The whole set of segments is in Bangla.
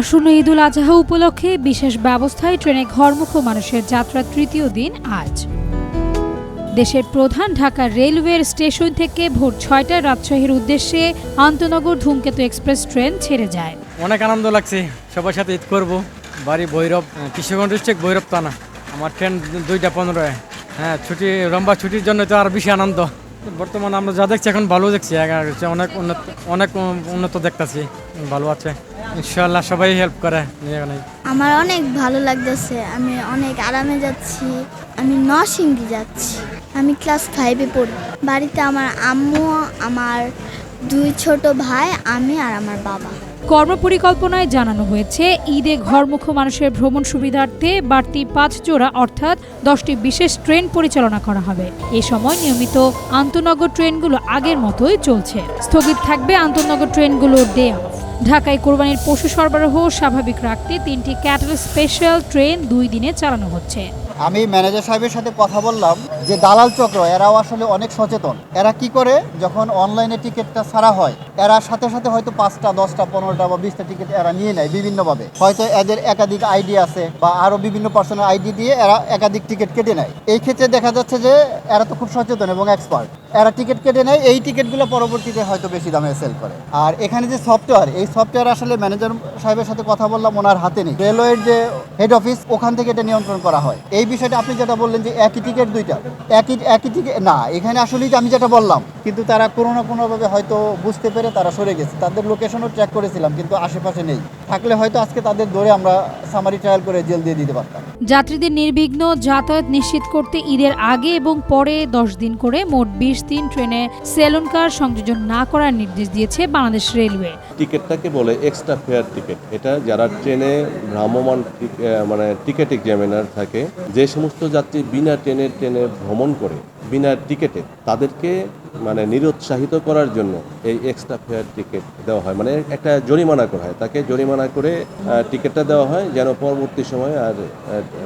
আসন্ন ঈদুল আজহা উপলক্ষে বিশেষ ব্যবস্থায় ট্রেনে ঘরমুখ মানুষের যাত্রার তৃতীয় দিন আজ। দেশের প্রধান ঢাকা রেলওয়ের স্টেশন থেকে ভোর ছয়টায় রাজশাহীর উদ্দেশ্যে আন্তনগর ধূমকেতু এক্সপ্রেস ট্রেন ছেড়ে যায়। অনেক আনন্দ লাগছে, সবার সাথে ঈদ করব। বাড়ি ভৈরব, কিশোরগঞ্জ ডিস্ট্রিক্ট ভৈরব থানা। আমার ট্রেন দুইটা পনেরোয়। হ্যাঁ ছুটি লম্বা ছুটির জন্য তো আর বেশি আনন্দ। বর্তমানে আমরা যা দেখছি এখন ভালো দেখছি। অনেক উন্নত অনেক উন্নত দেখতেছি। ভালো আছে। ইনশাল্লাহ সবাই হেল্প করে আমার অনেক ভালো লাগতেছে আমি অনেক আরামে যাচ্ছি আমি নরসিংদী যাচ্ছি। আমি ক্লাস ফাইভে পড়ি। বাড়িতে আমার আম্মু আমার দুই ছোট ভাই আমি আর আমার বাবা। কর্মপরিকল্পনায় জানানো হয়েছে ঈদে ঘরমুখ মানুষের ভ্রমণ সুবিধার্থে বাড়তি পাঁচ জোড়া অর্থাৎ দশটি বিশেষ ট্রেন পরিচালনা করা হবে। এ সময় নিয়মিত আন্তনগর ট্রেনগুলো আগের মতোই চলছে। স্থগিত থাকবে আন্তনগর ট্রেনগুলোর ডে অফ ঢাকায় কোরবানির পশু সরবরাহ স্বাভাবিক রাখতে তিনটি ক্যাটল স্পেশাল ট্রেন দুই দিনে চালানো হচ্ছে। আমি ম্যানেজার সাহেবের সাথে কথা বললাম যে দালাল চক্র, এরাও আসলে অনেক সচেতন। এরা কি করে? যখন অনলাইনে টিকিটটা ছাড়া হয় এরা সাথে সাথে হয়তো পাঁচটা, দশটা, পনেরোটা বা বিশটা টিকিট এরা নিয়ে নেয় বিভিন্নভাবে। হয়তো এদের একাধিক আইডি আছে বা আরও বিভিন্ন পার্সোনাল আইডি দিয়ে এরা একাধিক টিকিট কেটে নেয়। এই ক্ষেত্রে দেখা যাচ্ছে যে এরা তো খুব সচেতন এবং এক্সপার্ট এরা টিকিট কেটে নেয়, এই টিকিটগুলো পরবর্তীতে হয়তো বেশি দামে সেল করে। আর এখানে যে সফটওয়্যার এই সফটওয়্যার আসলে ম্যানেজার সাহেবের সাথে কথা বললাম, ওনার হাতে নেই। রেলওয়ের যে হেড অফিস ওখান থেকে এটা নিয়ন্ত্রণ করা হয়। এই বিষয়টা আপনি যেটা বললেন যে একই টিকিট দুইটা, একই একই টিকিট না, এখানে আসলেই আমি যেটা বললাম, কিন্তু তারা কোনো না কোনোভাবে হয়তো বুঝতে পেরে তারা সরে গেছে। তাদের লোকেশনও ট্র্যাক করেছিলাম কিন্তু আশেপাশে নেই। থাকলে হয়তো আজকে তাদের ধরে আমরা সামারি ট্রায়াল করে জেল দিয়ে দিতে পারতাম। যাত্রীদের নির্বিঘ্ন যাতায়াত নিশ্চিত করতে ঈদের আগে এবং পরে দশ দিন করে মোট বিশ দিন ট্রেনে সেলুন কার সংযোজন না করার নির্দেশ দিয়েছে বাংলাদেশ রেলওয়ে। টিকিটটাকে বলে এক্সট্রা ফেয়ার টিকিট এটা যারা ট্রেনে ভ্রাম্যমান মানে টিকিট এক্সামিনার থাকে যে সমস্ত যাত্রী বিনা ট্রেনে ট্রেনে ভ্রমণ করে বিনা টিকিটে তাদেরকে মানে নিরুৎসাহিত করার জন্য এই এক্সট্রা ফেয়ার টিকিট দেওয়া হয়। মানে একটা জরিমানা করা হয়। তাকে জরিমানা করে টিকিটটা দেওয়া হয় যেন পরবর্তী সময় আর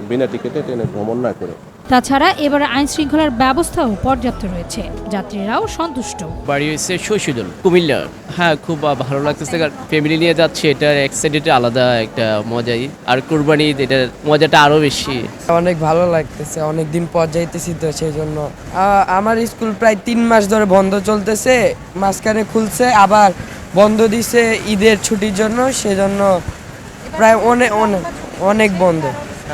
বিনা টিকিটে ট্রেনে ভ্রমণ না করে। তাছাড়া এবারে আইন শৃঙ্খলার ব্যবস্থাও পর্যাপ্ত রয়েছে। যাত্রীরাও সন্তুষ্ট। বাড়ি হয়েছে শৈশুদল কুমিল্লা। হ্যাঁ খুব ভালো লাগতেছে। কারণ ফ্যামিলি নিয়ে যাচ্ছে এটার এক্সাইটেড আলাদা একটা মজাই। আর কুরবানি এটার মজাটা আরও বেশি। অনেক ভালো লাগতেছে। অনেক দিন পর যাইতেছি তো সেই জন্য। আহ, আমার স্কুল প্রায় তিন মাস ধরে বন্ধ চলতেছে, মাঝখানে খুলছে, আবার বন্ধ দিছে ঈদের ছুটির জন্য, সেজন্য প্রায় অনেক অনেক অনেক বন্ধ।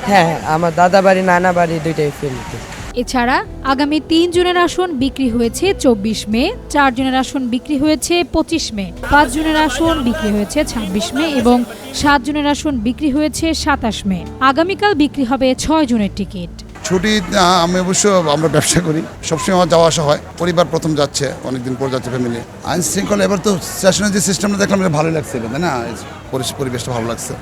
হ্যাঁ হ্যাঁ আমার দাদা বাড়ি নানা বাড়ি দুইটাই ফেলতে এছাড়া আগামী তিন জনের আসন বিক্রি হয়েছে চব্বিশ মে, চার জনের আসন বিক্রি হয়েছে পঁচিশ মে, পাঁচ জনের আসন বিক্রি হয়েছে ছাব্বিশ মে এবং সাত জনের আসন বিক্রি হয়েছে সাতাশ মে। আগামীকাল বিক্রি হবে ছয় জনের টিকিট। ছুটি আমি অবশ্য, আমরা ব্যবসা করি। সবসময় আমার যাওয়া আসা হয়। পরিবার প্রথম যাচ্ছে, অনেকদিন পর যাচ্ছে ফ্যামিলি আইন শৃঙ্খলা এবার তো স্টেশনের যে সিস্টেমটা দেখলাম, এটা ভালোই লাগছে তাই না? পরিবেশটা ভালো লাগছে।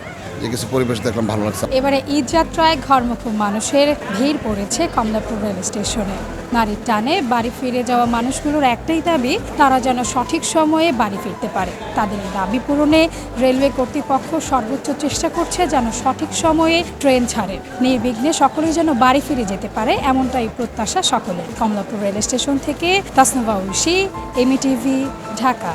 যে কিছু পরিবেশ দেখলাম, ভালো লাগছে। এবারে ঈদ যাত্রায় ঘরমুখ মানুষের ভিড় পড়েছে কমলাপুর রেল স্টেশনে নারীর টানে বাড়ি ফিরে যাওয়া মানুষগুলোর একটাই দাবি, তারা যেন সঠিক সময়ে বাড়ি ফিরতে পারে। তাদের দাবি পূরণে রেলওয়ে কর্তৃপক্ষ সর্বোচ্চ চেষ্টা করছে যেন সঠিক সময়ে ট্রেন ছাড়ে। নির্বিঘ্নে সকলেই যেন বাড়ি ফিরে যেতে পারে, এমনটাই প্রত্যাশা সকলের। কমলাপুর রেল স্টেশন থেকে তাসনবা ঐশী, এমইটিভি, ঢাকা।